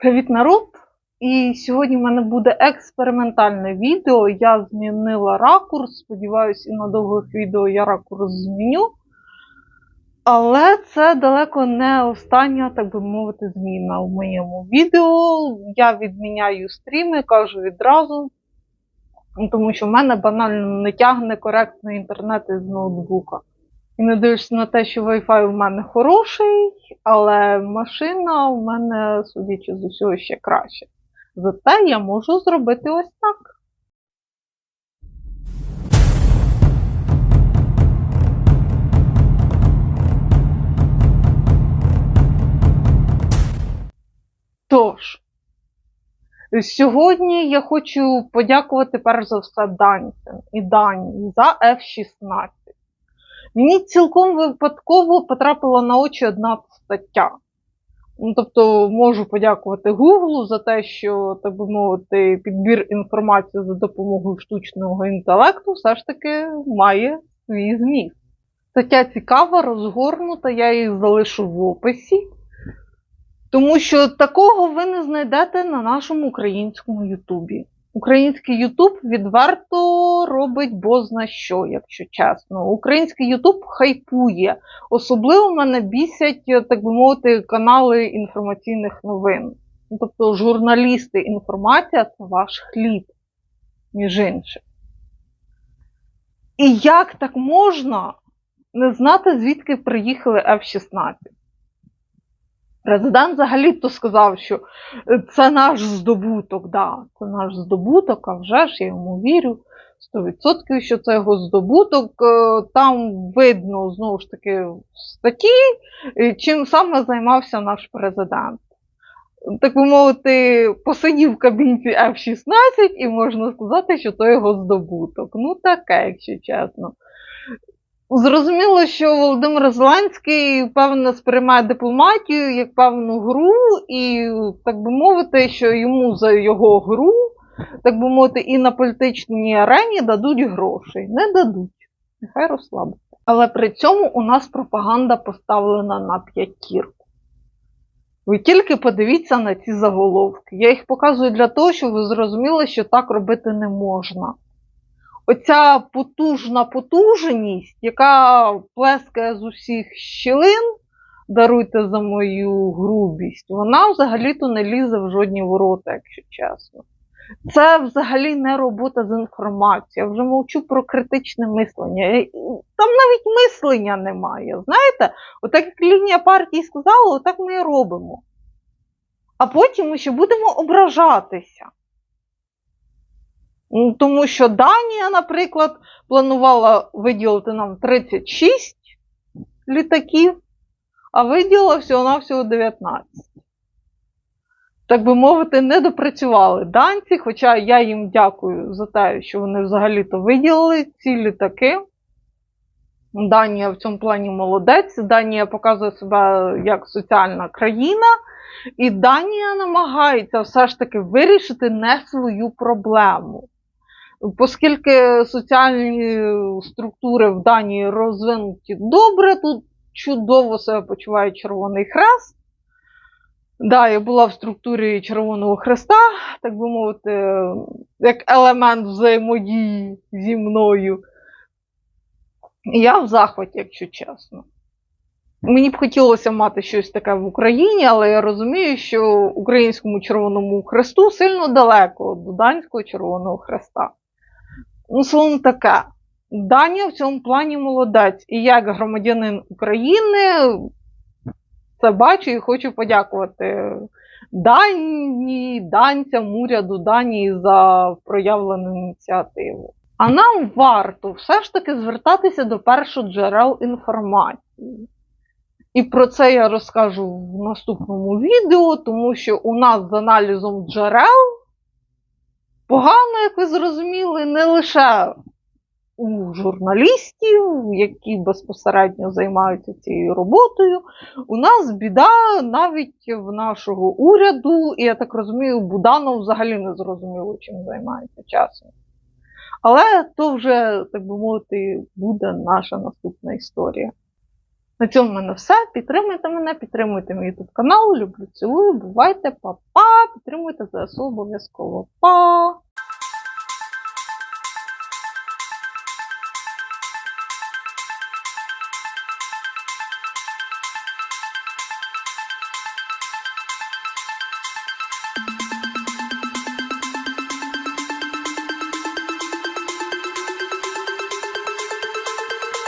Привіт, народ! І сьогодні в мене буде експериментальне відео. Я змінила ракурс. Сподіваюсь, і на довгих відео я ракурс зміню. Але це далеко не остання, так би мовити, зміна в моєму відео. Я відміняю стріми, кажу відразу, тому що в мене банально не тягне коректно інтернет із ноутбука. І не дивишся на те, що Wi-Fi в мене хороший, але машина в мене, судячи з усього, ще краще. Зате я можу зробити ось так. Тож, сьогодні я хочу подякувати перш за все данцям і Дані за F-16. Мені цілком випадково потрапила на очі одна стаття. Ну, тобто можу подякувати Гуглу за те, що, так би мовити, підбір інформації за допомогою штучного інтелекту все ж таки має свій зміст. Стаття цікава, розгорнута, я її залишу в описі, тому що такого ви не знайдете на нашому українському Ютубі. Український Ютуб відверто робить бозна що, якщо чесно. Український Ютуб хайпує. Особливо мене бісять, так би мовити, канали інформаційних новин. Ну, Тобто журналісти, інформація це ваш хліб, між іншим. І як так можна не знати, звідки приїхали F-16? Президент взагалі-то сказав, що це наш здобуток. Да, Це наш здобуток, а вже ж я йому вірю 100%, що це його здобуток. Там видно, знову ж таки, в статті, чим саме займався наш президент. Так би мовити, посидів в кабінці F-16 і можна сказати, що то його здобуток. Ну, таке, якщо чесно. Зрозуміло, що Володимир Зеленський, певно, сприймає дипломатію як певну гру, і, так би мовити, що йому за його гру, так би мовити, і на політичній арені дадуть грошей. Не дадуть. Нехай розслабиться. Але при цьому у нас пропаганда поставлена на п'ятірку. Ви тільки подивіться на ці заголовки. Я їх показую для того, щоб ви зрозуміли, що так робити не можна оця потужна потужність, яка плескає з усіх щілин, даруйте за мою грубість, вона взагалі-то не лізе в жодні ворота, якщо чесно. Це взагалі не робота з інформацією. Я вже мовчу про критичне мислення. Там навіть мислення немає. Знаєте, отак як лінія партії сказала, отак ми і робимо. А потім ми ще будемо ображатися. Тому що Данія, наприклад, планувала виділити нам 36 літаків, а виділила всього-навсього 19. Так би мовити, не допрацювали данці, хоча я їм дякую за те, що вони взагалі-то виділили ці літаки. Данія в цьому плані молодець. Данія показує себе як соціальна країна, і Данія намагається все ж таки вирішити не свою проблему. Оскільки соціальні структури в Данії розвинуті добре, тут чудово себе почуває Червоний Хрест. Да, я була в структурі Червоного Хреста, так би мовити, як елемент взаємодії зі мною. Я в захваті, якщо чесно. Мені б хотілося мати щось таке в Україні, але я розумію, що українському Червоному Хресту сильно далеко до Данського Червоного Хреста. Ну, словом таке, Данія в цьому плані молодець. І як громадянин України, це бачу і хочу подякувати Данії, данцям, уряду Данії за проявлену ініціативу. А нам варто все ж таки звертатися до першоджерел інформації. І про це я розкажу в наступному відео, тому що у нас з аналізом джерел погано, як ви зрозуміли, не лише у журналістів, які безпосередньо займаються цією роботою. У нас біда навіть в нашого уряду, і я так розумію, Буданов взагалі не зрозуміло, чим займається часом. Але то вже, так би мовити, буде наша наступна історія. На цьому в мене все. Підтримуйте мене, підтримуйте мій YouTube канал. Люблю, цілую, бувайте, па-па. Підтримуйте ЗСУ обов'язково. Па!